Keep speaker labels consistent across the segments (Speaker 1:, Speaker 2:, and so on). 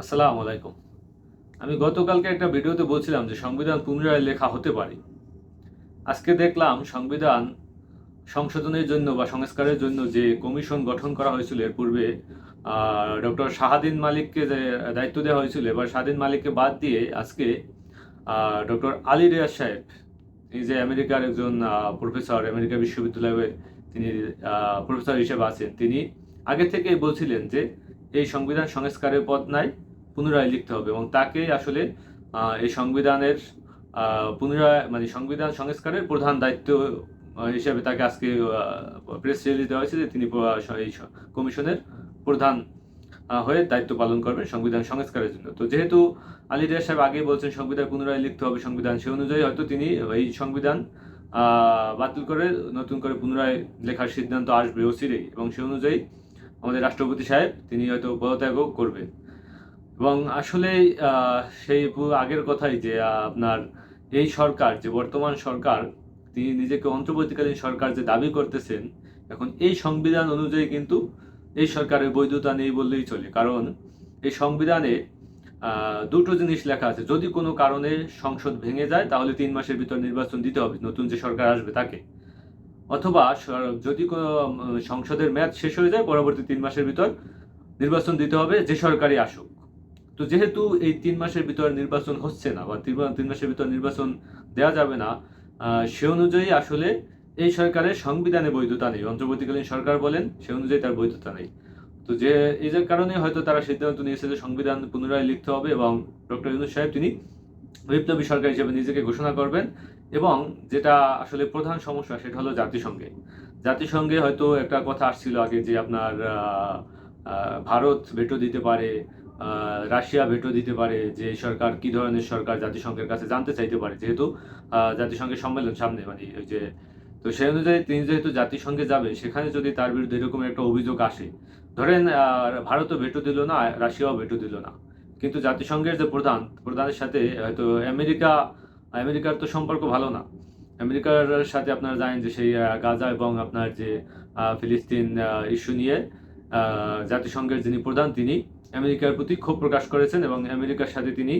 Speaker 1: আসসালামু আলাইকুম। আমি গতকালকে একটা ভিডিওতে বলছিলাম যে সংবিধান পুনরায় লেখা হতে পারে। আজকে দেখলাম সংবিধান সংশোধনের জন্য বা সংস্কারের জন্য যে কমিশন গঠন করা হয়েছিল এর পূর্বে ডক্টর শাহাদিন মালিককে যে দায়িত্ব দেওয়া হয়েছিল, এবার শাহাদিন মালিককে বাদ দিয়ে আজকে ডক্টর আলী রিয়াজ সাহেব তিনি যে আমেরিকার একজন প্রফেসর, আমেরিকা বিশ্ববিদ্যালয়ে তিনি প্রফেসর হিসেবে আছেন, তিনি আগে থেকেই বলছিলেন যে এই সংবিধান সংস্কারের পথ নাই। পুনরায় লিখতে হবে এবং তাকে আসলে এই সংবিধানের পুনরায় মানে সংবিধান সংস্কারের প্রধান দায়িত্ব হিসেবে তাকে আজকে প্রেস রিলিজ দেওয়া হয়েছে যে তিনি এই কমিশনের প্রধান হয়ে দায়িত্ব পালন করবেন সংবিধান সংস্কারের জন্য। তো যেহেতু আলী রিয়াজ সাহেব আগেই বলছেন সংবিধান পুনরায় লিখতে হবে, সংবিধান সে অনুযায়ী হয়তো তিনি এই সংবিধান বাতিল করে নতুন করে পুনরায় লেখার সিদ্ধান্ত আসবে অচিরেই এবং সে অনুযায়ী আমাদের রাষ্ট্রপতি সাহেব তিনি হয়তো পদত্যাগও করবেন। এবং আসলে সেই আগের কথাই যে আপনার এই সরকার, যে বর্তমান সরকার, তিনি নিজেকে অন্তর্বর্তীকালীন সরকার যে দাবি করতেছেন, এখন এই সংবিধান অনুযায়ী কিন্তু এই সরকারের বৈধতা নেই বললেই চলে। কারণ এই সংবিধানে দুটো জিনিস লেখা আছে। যদি কোনো কারণে সংসদ ভেঙে যায়, তাহলে তিন মাসের ভিতর নির্বাচন দিতে হবে, নতুন যে সরকার আসবে তাকে। অথবা যদি কোনো সংসদের মেয়াদ শেষ হয়ে যায়, পরবর্তী তিন মাসের ভিতর নির্বাচন দিতে হবে, যে সরকারই আসুক। তো যেহেতু এই তিন মাসের ভিতরে নির্বাচন হচ্ছে না বা তিন মাসের ভিতর নির্বাচন দেওয়া যাবে না সে অনুযায়ী আসলে এই সরকারের সংবিধানে বৈধতা নেই। অন্তর্বর্তীকালীন সরকার বলেন, সে অনুযায়ী তার বৈধতা নেই। তো যে এই কারণে হয়তো তারা সিদ্ধান্ত নিয়েছে যে সংবিধান পুনরায় লিখতে হবে এবং ডক্টর ইউনুস সাহেব তিনি বিপ্লবী সরকার হিসেবে নিজেকে ঘোষণা করবেন এবং যেটা আসলে প্রধান সমস্যা সেটা হলো জাতিসংঘে। জাতিসংঘে হয়তো একটা কথা আসছিল আগে যে আপনার ভারত ভেটো দিতে পারে রাশিয়া ভেটো দিতে পারে, যে সরকার, কি ধরনের সরকার জাতিসংঘের কাছে জানতে চাইতে পারে, যেহেতু জাতিসংঘের সম্মেলন সামনে মানে ওই যে, তো সেই অনুযায়ী তিনি যেহেতু জাতিসংঘে যাবে সেখানে যদি তার বিরুদ্ধে এরকম একটা অভিযোগ আসে, ধরেন ভারতও ভেটো দিল না, রাশিয়াও ভেটো দিল না, কিন্তু জাতিসংঘের যে প্রধান, প্রধানের সাথে, হয়তো আমেরিকা, আমেরিকার তো সম্পর্ক ভালো না, আমেরিকার সাথে আপনারা জানেন যে সেই গাজা এবং আপনার যে ফিলিস্তিন ইস্যু নিয়ে জাতিসংঘের যিনি প্রধান, তিনি আমেরিকার প্রতি ক্ষোভ প্রকাশ করেছেন এবং আমেরিকার সাথে তিনি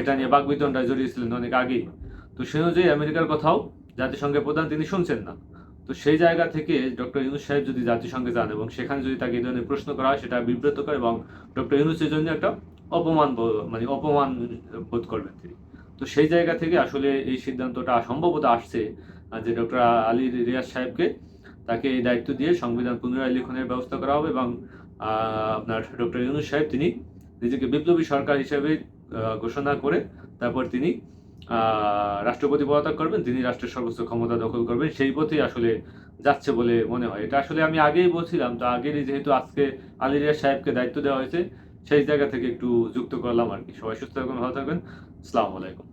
Speaker 1: এটা নিয়ে বাগবিতণ্ডায় জড়িয়েছিলেন অনেক আগেই। তো সেই অনুযায়ী আমেরিকার কথাও জাতিসংঘের প্রধান, তিনি শুনছেন না। তো সেই জায়গা থেকে ডক্টর ইউনুস সাহেব যদি জাতিসংঘে যান এবং সেখানে যদি তাকে এই ধরনের প্রশ্ন করা হয়, সেটা বিব্রতকর এবং ডক্টর ইউনুসের জন্য একটা অপমান মানে অপমান বোধ করবেন তিনি। তো সেই জায়গা থেকে আসলে এই সিদ্ধান্তটা সম্ভবত আসছে যে ডক্টর আলী রিয়াজ সাহেবকে তাকে এই দায়িত্ব দিয়ে সংবিধান পুনরায় লিখনের ব্যবস্থা করা হবে এবং আপনার ডক্টর ইউনুস সাহেব তিনি নিজেকে বিপ্লবী সরকার হিসেবে ঘোষণা করে তারপর তিনি রাষ্ট্রপতি পদত্যাগ করবেন, তিনি রাষ্ট্রের সর্বোচ্চ ক্ষমতা দখল করবেন, সেই পথেই আসলে যাচ্ছে বলে মনে হয়। এটা আসলে আমি আগেই বলছিলাম, তো আগেরই যেহেতু আজকে আলী রিয়াজ সাহেবকে দায়িত্ব দেওয়া হয়েছে, সেই জায়গা থেকে একটু যুক্ত করলাম আর কি। সবাই সুস্থ থাকবেন ভালো থাকবেন। আসসালামু আলাইকুম।